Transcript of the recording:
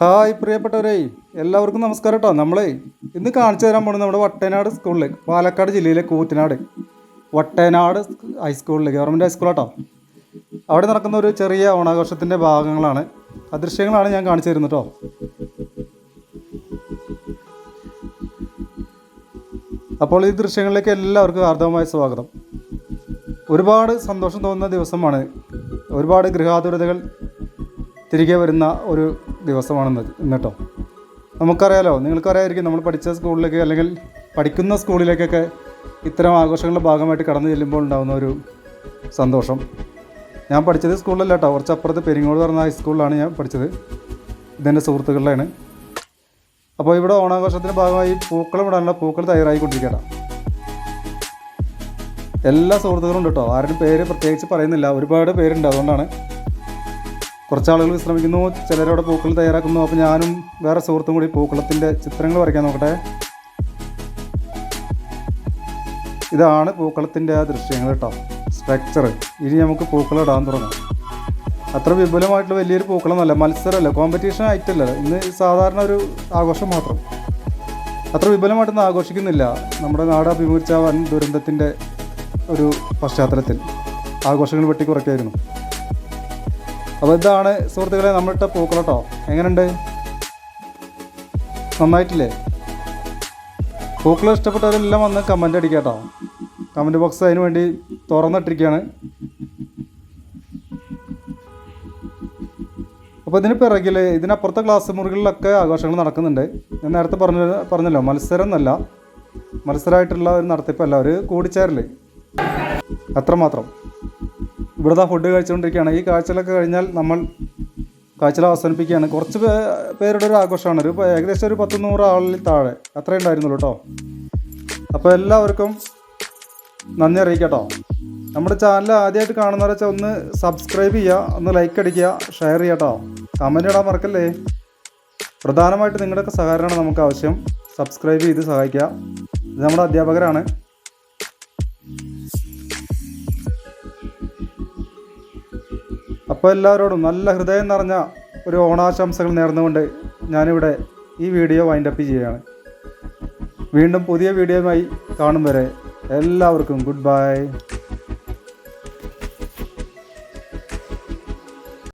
Hi പ്രിയപ്പെട്ടവരെ എല്ലാവർക്കും നമസ്കാരം കേട്ടോ നമ്മളെ ഇന്ന് കാണിച്ചു തരാൻ പോകുന്നത് നമ്മുടെ വട്ടേനാട് സ്കൂളിൽ പാലക്കാട് ജില്ലയിലെ കൂറ്റനാട്. വട്ടേനാട് ഹൈസ്കൂളിൽ ഗവൺമെന്റ് ഹൈസ്കൂൾ കേട്ടോ അവിടെ നടക്കുന്ന ഒരു ചെറിയ ഓണാഘോഷത്തിന്റെ ഭാഗങ്ങളാണ്. അദൃശ്യങ്ങളാണ് ദൃശ്യങ്ങളാണ് ഞാൻ കാണിച്ചു തരുന്നത് കേട്ടോ അപ്പോൾ ഈ ദൃശ്യങ്ങളിലേക്ക് എല്ലാവർക്കും ഹാർദവമായ സ്വാഗതം. ഒരുപാട് സന്തോഷം തോന്നുന്ന ദിവസമാണ്. ഒരുപാട് ഗൃഹാതുരതകൾ തിരികെ വരുന്ന ഒരു ദിവസമാണ് ഇന്ന് ഇന്ന് നമുക്കറിയാലോ നിങ്ങൾക്കറിയായിരിക്കും നമ്മൾ പഠിച്ച സ്കൂളിലേക്ക് അല്ലെങ്കിൽ പഠിക്കുന്ന സ്കൂളിലേക്കൊക്കെ ഇത്തരം ആഘോഷങ്ങളുടെ ഭാഗമായിട്ട് കടന്നു ചെല്ലുമ്പോൾ ഉണ്ടാകുന്ന ഒരു സന്തോഷം. ഞാൻ പഠിച്ചത് സ്കൂളിലല്ല കേട്ടോ കുറച്ച് അപ്പുറത്ത് പെരിങ്ങോട് പറഞ്ഞ ഹൈസ്കൂളിലാണ് ഞാൻ പഠിച്ചത്. ഇതെന്റെ സുഹൃത്തുക്കളിലാണ് അപ്പോൾ ഇവിടെ ഓണാഘോഷത്തിന്റെ ഭാഗമായി പൂക്കളം ഇടാനുള്ള പൂക്കൾ തയ്യാറായിക്കൊണ്ടിരിക്കട്ടോ എല്ലാ സുഹൃത്തുക്കളും ഉണ്ട് കേട്ടോ ആരുടെ പേര് പ്രത്യേകിച്ച് പറയുന്നില്ല ഒരുപാട് പേരുണ്ട് അതുകൊണ്ടാണ് കുറച്ച് ആളുകൾ വിശ്രമിക്കുന്നു ചിലരവിടെ പൂക്കൾ തയ്യാറാക്കുന്നു. അപ്പോൾ ഞാനും വേറെ സുഹൃത്തും കൂടി പൂക്കളത്തിന്റെ ചിത്രങ്ങൾ വരയ്ക്കാൻ നോക്കട്ടെ. ഇതാണ് പൂക്കളത്തിന്റെ ആ ദൃശ്യങ്ങൾ കേട്ടോ. സ്ട്രക്ചർ ഇനി നമുക്ക് പൂക്കൾ ഇടാൻ തുടങ്ങാം. അത്ര വിപുലമായിട്ടുള്ള വലിയൊരു പൂക്കളമൊന്നുമല്ല മത്സരമല്ല കോമ്പറ്റീഷൻ ആയിട്ടല്ല. ഇന്ന് സാധാരണ ഒരു ആഘോഷം മാത്രം. അത്ര വിപുലമായിട്ടൊന്നും ആഘോഷിക്കുന്നില്ല. നമ്മുടെ നാട് അഭിമുഖിച്ച വൻ ദുരന്തത്തിന്റെ ഒരു പശ്ചാത്തലത്തിൽ ആഘോഷങ്ങൾ വെട്ടി കുറയ്ക്കായിരുന്നു അപ്പോൾ ഇതാണ് സുഹൃത്തുക്കളെ നമ്മളിട്ട പൂക്കൾ കേട്ടോ എങ്ങനെയുണ്ട്? നന്നായിട്ടില്ലേ? പൂക്കൾ ഇഷ്ടപ്പെട്ടവരെല്ലാം വന്ന് കമന്റ് അടിക്കുക കേട്ടോ ബോക്സ് അതിന് വേണ്ടി തുറന്നിട്ടിരിക്കുകയാണ്. അപ്പോൾ ഇതിന് പിറകിൽ ഇതിനപ്പുറത്തെ ക്ലാസ് മുറികളിലൊക്കെ ആഘോഷങ്ങൾ നടക്കുന്നുണ്ട്. ഞാൻ നേരത്തെ പറഞ്ഞ പറഞ്ഞല്ലോ മത്സരം എന്നല്ല. മത്സരമായിട്ടുള്ള ഒരു നടത്തിപ്പല്ല ഒരു കൂടിച്ചേരൽ അത്രമാത്രം. ഇവിടുത്തെ ഫുഡ് കഴിച്ചുകൊണ്ടിരിക്കുകയാണ് ഈ കാഴ്ചകളൊക്കെ കഴിഞ്ഞാൽ നമ്മൾ കാഴ്ചകൾ അവസാനിപ്പിക്കുകയാണ്. കുറച്ച് പേ- പേരുടെ ഒരു ആഘോഷമാണ്. ഒരു ഏകദേശം ഒരു പത്ത് നൂറ് ആളിൽ താഴെ. അത്രേ ഉണ്ടായിരുന്നുള്ളൂ കേട്ടോ അപ്പോൾ എല്ലാവർക്കും നന്ദി അറിയിക്കട്ടോ. നമ്മുടെ ചാനൽ ആദ്യമായിട്ട് കാണുന്നവരെ വെച്ചാൽ ഒന്ന് സബ്സ്ക്രൈബ് ചെയ്യുക ഒന്ന് ലൈക്ക് അടിക്കുക ഷെയർ ചെയ്യുക കേട്ടോ കമന്റ് ഇടാൻ മറക്കല്ലേ? പ്രധാനമായിട്ട് നിങ്ങളുടെയൊക്കെ സഹകരണമാണ് നമുക്ക് ആവശ്യം. സബ്സ്ക്രൈബ് ചെയ്ത് സഹായിക്കുക. ഇത് നമ്മുടെ അധ്യാപകരാണ്. അപ്പോൾ എല്ലാവരോടും നല്ല ഹൃദയം നിറഞ്ഞ ഒരു ഓണാശംസകൾ നേർന്നുകൊണ്ട് ഞാനിവിടെ ഈ വീഡിയോ വൈൻഡപ്പ് ചെയ്യുകയാണ്. വീണ്ടും പുതിയ വീഡിയോയുമായി കാണും വരെ എല്ലാവർക്കും ഗുഡ് ബൈ